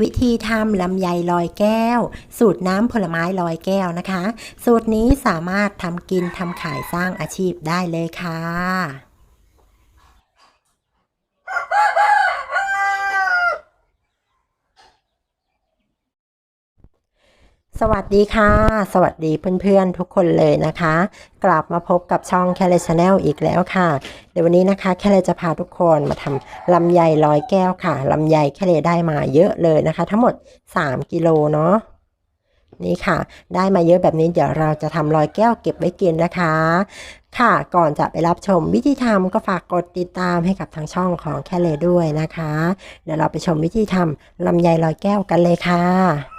วิธีทำลำไยลอยแก้ว สูตรน้ำผลไม้ลอยแก้วนะคะ สูตรนี้สามารถทำกินทำขายสร้างอาชีพได้เลยค่ะ สวัสดีค่ะ สวัสดีเพื่อนๆทุกคนเลยนะคะ กลับมาพบกับช่องแคลเลชแนลอีกแล้วค่ะ เดี๋ยววันนี้นะคะ แคลเลจะพาทุกคนมาทำลำไยร้อยแก้วค่ะลำไยแคลเลได้มาเยอะเลยนะคะ ทั้งหมด 3 กิโลเนาะนี่ค่ะ ได้มาเยอะแบบนี้เดี๋ยวเราจะทำร้อยแก้วเก็บไว้กินนะคะ ค่ะก่อนจะไปรับชมวิธีทำก็ฝากกดติดตามให้กับทางช่องของแคลเลด้วยนะคะ เดี๋ยวเราไปชมวิธีทำลำไยร้อยแก้วกันเลยค่ะ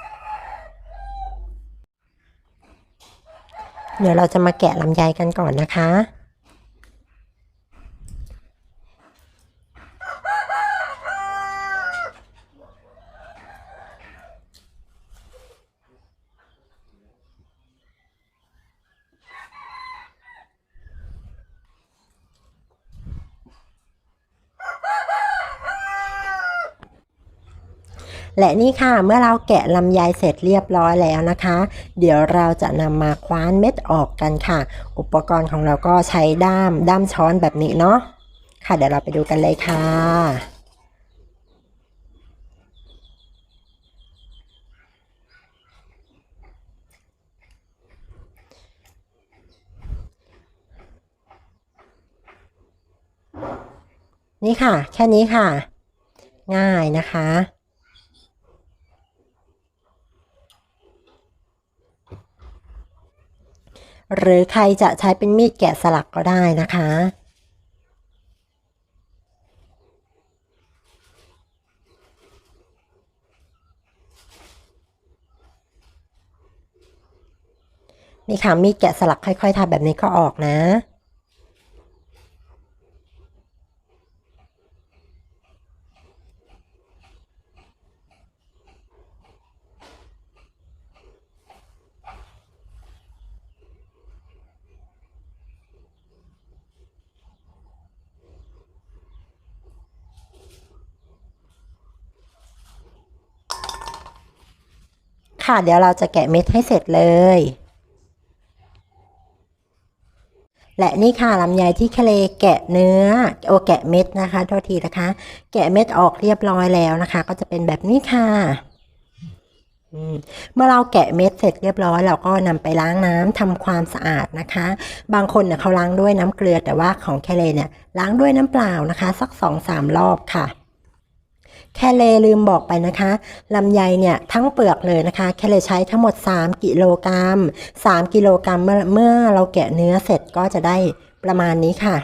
เดี๋ยวเราจะมาแกะลำไยกันก่อนนะคะ และนี่ค่ะเมื่อเราแกะลำไยเสร็จเรียบร้อยแล้วนะคะ เดี๋ยวเราจะนำมาคว้านเม็ดออกกันค่ะ อุปกรณ์ของเราก็ใช้ด้ามด้ามช้อนแบบนี้เนาะค่ะเดี๋ยวเราไปดูกันเลยค่ะนี่ค่ะ แค่นี้ค่ะ ง่ายนะคะ หรือใครจะใช้เป็นมีดแกะสลักก็ได้นะคะ นี่ค่ะมีดแกะสลักค่อย ๆทำแบบนี้ก็ออกนะ ค่ะ เดี๋ยวเราจะแกะเม็ดให้เสร็จเลย และนี่ค่ะลำไยที่เคเลแกะเนื้อ โอแกะเม็ดนะคะโทษทีนะคะ แกะเม็ดออกเรียบร้อยแล้วนะคะ ก็จะเป็นแบบนี้ค่ะเมื่อเราแกะเม็ดเสร็จเรียบร้อยเราก็นำไปล้างน้ำทำความสะอาดนะคะ บางคนเนี่ยเขาล้างด้วยน้ำเกลือแต่ว่าของแคเลเนี่ยล้างด้วยน้ำเปล่านะคะ สักสองสามรอบค่ะ แคเลลืมบอกไปนะคะลำไยเนี่ยทั้งเปลือกเลยนะคะ แคเลใช้ทั้งหมด 3 กิโลกรัม 3 กิโลกรัมเมื่อเมื่อเราแกะเนื้อเสร็จก็จะได้ประมาณนี้ค่ะ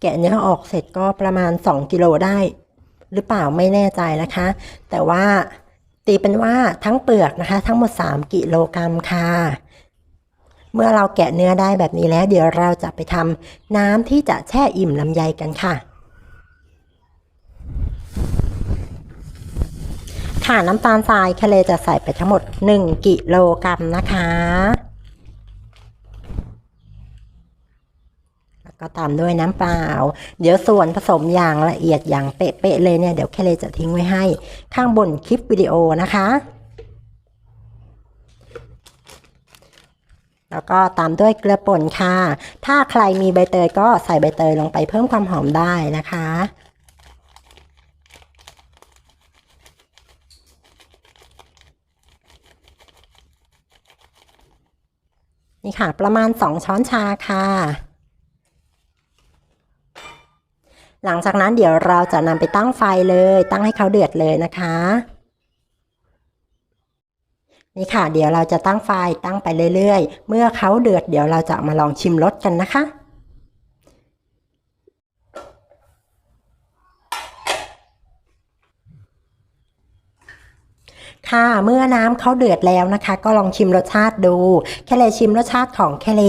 แกะเนื้อออกเสร็จก็ประมาณ 2 กิโลได้ หรือเปล่าไม่แน่ใจนะคะ แต่ว่าตีเป็นว่าทั้งเปลือกนะคะ ทั้งหมด 3 กิโลกรัมค่ะเมื่อเราแกะเนื้อได้แบบนี้แล้ว เดี๋ยวเราจะไปทำน้ำที่จะแช่อิ่มลำไยกันค่ะ ค่ะน้ำตาลทรายแคเลจะใส่ไปทั้งหมด 1 กิโลกรัมนะคะ แล้วก็ตามด้วยน้ำเปล่า เดี๋ยวส่วนผสมอย่างละเอียดอย่างเป๊ะๆเลยเนี่ย เดี๋ยวแคเลจะทิ้งไว้ให้ข้างบนคลิปวิดีโอนะคะ แล้วก็ตามด้วยเกลือป่นค่ะ ถ้าใครมีใบเตยก็ใส่ใบเตยลงไปเพิ่มความหอมได้นะคะ นี่ค่ะ ประมาณ 2 ช้อนชาค่ะ หลังจากนั้นเดี๋ยวเราจะนำไปตั้งไฟเลย ตั้งให้เขาเดือดเลยนะคะ นี่ค่ะ เดี๋ยวเราจะตั้งไฟตั้งไปเรื่อยๆ เมื่อเขาเดือดเดี๋ยวเราจะมาลองชิมรสกันนะคะ ค่ะ เมื่อน้ำเขาเดือดแล้วนะคะ ก็ลองชิมรสชาติดูแคเลชิมรสชาติของแคเล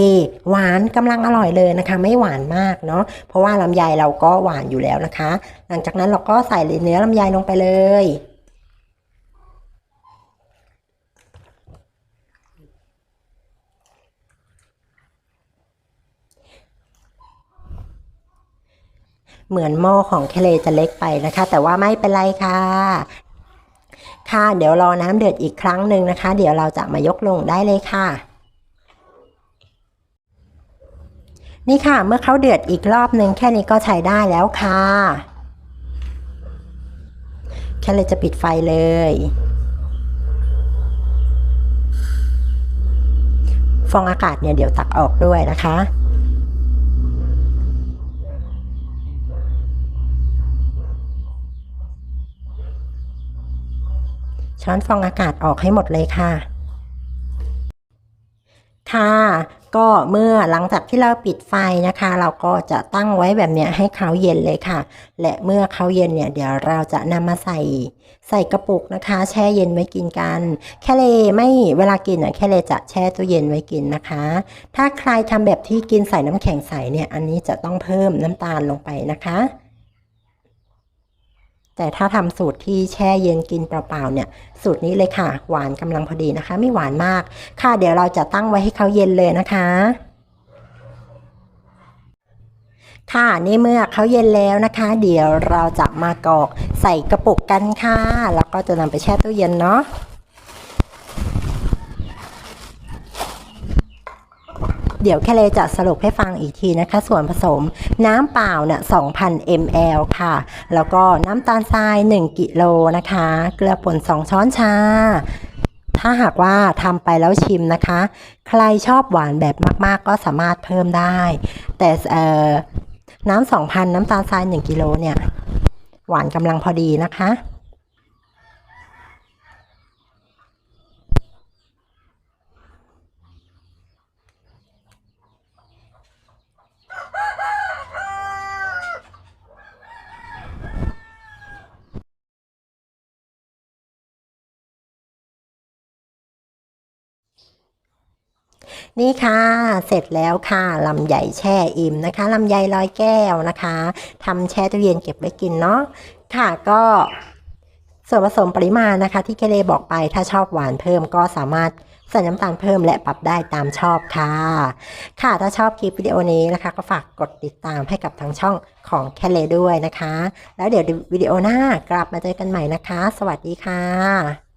หวานกำลังอร่อยเลยนะคะ ไม่หวานมากเนาะเพราะว่าลำไยเราก็หวานอยู่แล้วนะคะ หลังจากนั้นเราก็ใส่เนื้อลำไยลงไปเลยเหมือนหม้อของแคเลจะเล็กไปนะคะ แต่ว่าไม่เป็นไรค่ะ ค่ะ เดี๋ยวรอน้ำเดือดอีกครั้งหนึ่งนะคะ เดี๋ยวเราจะมายกลงได้เลยค่ะ นี่ค่ะ เมื่อเขาเดือดอีกรอบหนึ่งแค่นี้ก็ใช้ได้แล้วค่ะ แค่เลยจะปิดไฟเลยฟองอากาศเนี่ยเดี๋ยวตักออกด้วยนะคะ ช้อนฟองอากาศออกให้หมดเลยค่ะ ค่ะก็เมื่อหลังจากที่เราปิดไฟนะคะ เราก็จะตั้งไว้แบบเนี้ยให้เขาเย็นเลยค่ะ และเมื่อเขาเย็นเนี่ย เดี๋ยวเราจะนำมาใส่ใส่กระปุกนะคะ แช่เย็นไว้กินกัน แค่เลไม่เวลากินอะแค่เลจะแช่ตู้เย็นไว้กินนะคะ ถ้าใครทำแบบที่กินใส่น้ำแข็งใสเนี่ย อันนี้จะต้องเพิ่มน้ำตาลลงไปนะคะ แต่ถ้าทำสูตรที่แช่เย็นกินเปล่าๆเนี่ย สูตรนี้เลยค่ะ หวานกำลังพอดีนะคะ ไม่หวานมาก ค่ะเดี๋ยวเราจะตั้งไว้ให้เขาเย็นเลยนะคะ ค่ะนี่เมื่อเขาเย็นแล้วนะคะ เดี๋ยวเราจะมากรอกใส่กระปุกกันค่ะ แล้วก็จะนำไปแช่ตู้เย็นเนาะ ดี๋ยวแคเลจะสรุปให้ฟังอีกทีนะคะ ส่วนผสมน้ำเปล่าเนี่ย2,000 ml ค่ะ แล้วก็น้ำตาลทราย 1 กิโลนะคะ เกลือป่น 2 ช้อนชา ถ้าหากว่าทำไปแล้วชิมนะคะ ใครชอบหวานแบบมาก ๆ ก็สามารถเพิ่มได้ แต่เอ่อน้ำ2,000 น้ำตาลทราย 1 กิโลเนี่ย หวานกำลังพอดีนะคะ นี่ค่ะ เสร็จแล้วค่ะลำไยแช่อิ่มนะคะลำไยร้อยแก้วนะคะทำแช่ตู้เย็นเก็บไว้กินเนาะค่ะก็ส่วนผสมปริมาณนะคะที่เคเลบอกไปถ้าชอบหวานเพิ่มก็สามารถใส่น้ำตาลเพิ่มและปรับได้ตามชอบค่ะ ค่ะถ้าชอบคลิปวิดีโอนี้นะคะ ก็ฝากกดติดตามให้กับทางช่องของแคเลด้วยนะคะ แล้วเดี๋ยววิดีโอหน้ากลับมาเจอกันใหม่นะคะ สวัสดีค่ะ